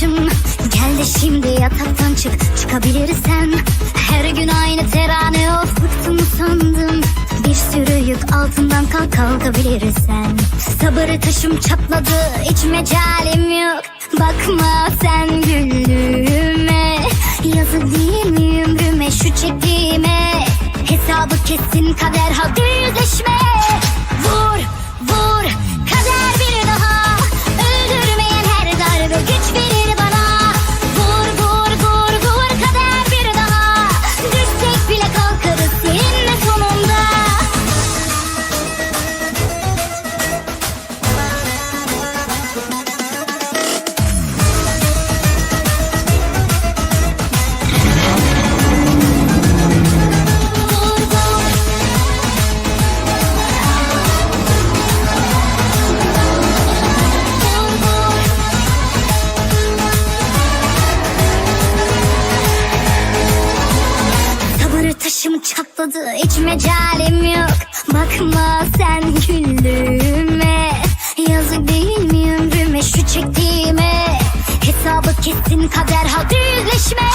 Gel de şimdi yataktan çık çıkabilirsen. Her gün aynı terane of bıktım sandım Bir sürü yük altından kalk kalkabilirsen. Sabır taşım çatladı hiç mecalim yok. Bakma sen güldüğüme. Yazık değil mi ömrüme şu çektiğime? Hesabı kesin kader hadi yüzleşme Sabır taşım çatladı hiç mecalim yok. Bakma sen güldüğüme Yazık değil mi ömrüme şu çektiğime? Hesabı kesin kader hadi yüzleşme